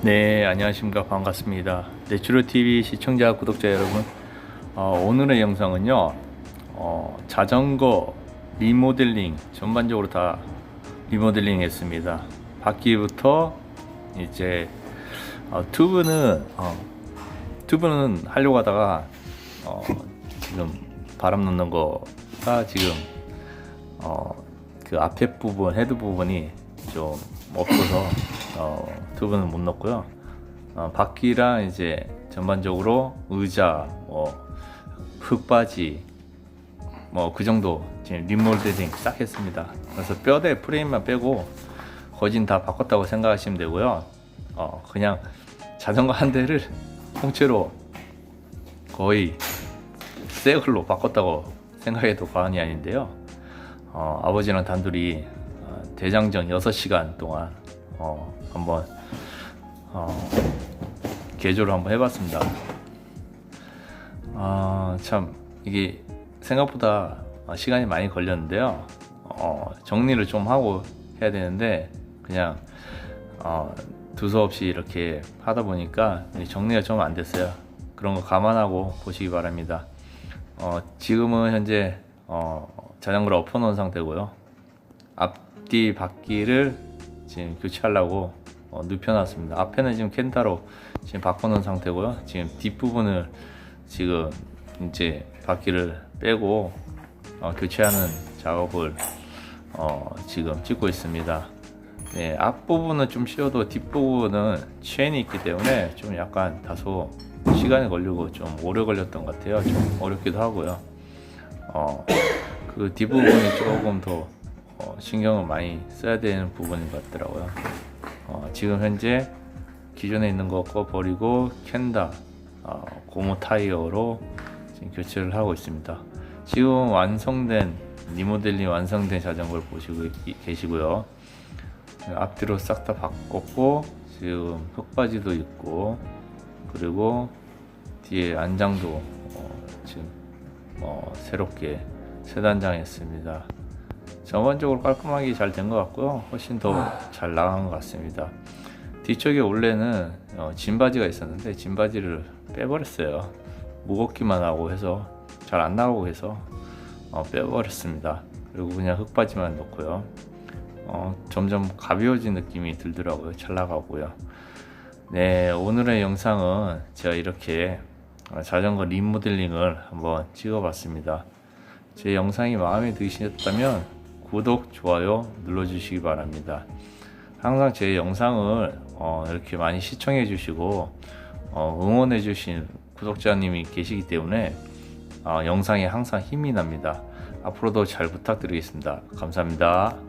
네, 안녕하십니까. 반갑습니다. 내추럴TV 시청자, 구독자 여러분. 어, 오늘의 영상은요, 어, 자전거 리모델링, 전반적으로 다 리모델링 했습니다. 바퀴부터 이제, 어, 튜브는, 어, 튜브는 하려고 하다가, 어, 지금 바람 넣는 거가 지금, 어, 그 앞에 부분, 헤드 부분이 좀 없어서 어, 튜브는 못 넣고요. 어, 바퀴랑 이제 전반적으로 의자, 뭐 흙바지, 뭐 그 정도 지금 리몰드링 싹 했습니다. 그래서 뼈대 프레임만 빼고 거진 다 바꿨다고 생각하시면 되고요. 어, 그냥 자전거 한 대를 통째로 거의 새 걸로 바꿨다고 생각해도 과언이 아닌데요. 어, 아버지랑 단둘이 어, 대장정 6시간 동안 어, 한번 어, 개조를 한번 해봤습니다. 아, 참 이게 생각보다 어, 시간이 많이 걸렸는데요. 어, 정리를 좀 하고 해야 되는데 그냥 어, 두서없이 이렇게 하다 보니까 정리가 좀 안 됐어요. 그런 거 감안하고 보시기 바랍니다. 어, 지금은 현재 어, 자전거를 엎어놓은 상태고요. 앞뒤 바퀴를 지금 교체하려고 어, 눕혀놨습니다. 앞에는 지금 켄타로 지금 바꿔놓은 상태고요. 지금 뒷부분을 지금 이제 바퀴를 빼고 어, 교체하는 작업을 어, 지금 찍고 있습니다. 네, 앞부분은 좀 쉬어도 뒷부분은 체인이 있기 때문에 좀 약간 다소 시간이 걸리고 좀 오래 걸렸던 것 같아요. 좀 어렵기도 하고요. 어, 그 뒷부분이 조금 더 어, 신경을 많이 써야 되는 부분인 것 같더라고요. 어, 지금 현재 기존에 있는 거 꺼 버리고 캔다 어, 고무 타이어로 지금 교체를 하고 있습니다. 지금 완성된 리모델링 완성된 자전거를 보시고 이- 계시고요. 앞뒤로 싹 다 바꿨고 지금 흙바지도 있고 그리고 뒤에 안장도 어, 지금 어, 새롭게 새 단장했습니다. 전반적으로 깔끔하게 잘 된 것 같고요. 훨씬 더 잘 나간 것 같습니다. 뒤쪽에 원래는 어, 진바지가 있었는데 진바지를 빼버렸어요. 무겁기만 하고 해서 잘 안 나오고 해서 어, 빼버렸습니다. 그리고 그냥 흙바지만 넣고요. 어, 점점 가벼워진 느낌이 들더라고요. 잘 나가고요. 네, 오늘의 영상은 제가 이렇게 어, 자전거 리모델링을 한번 찍어봤습니다. 제 영상이 마음에 드셨다면 구독, 좋아요 눌러주시기 바랍니다. 항상 제 영상을 어, 이렇게 많이 시청해 주시고 어, 응원해 주신 구독자님이 계시기 때문에 어, 영상에 항상 힘이 납니다. 앞으로도 잘 부탁드리겠습니다. 감사합니다.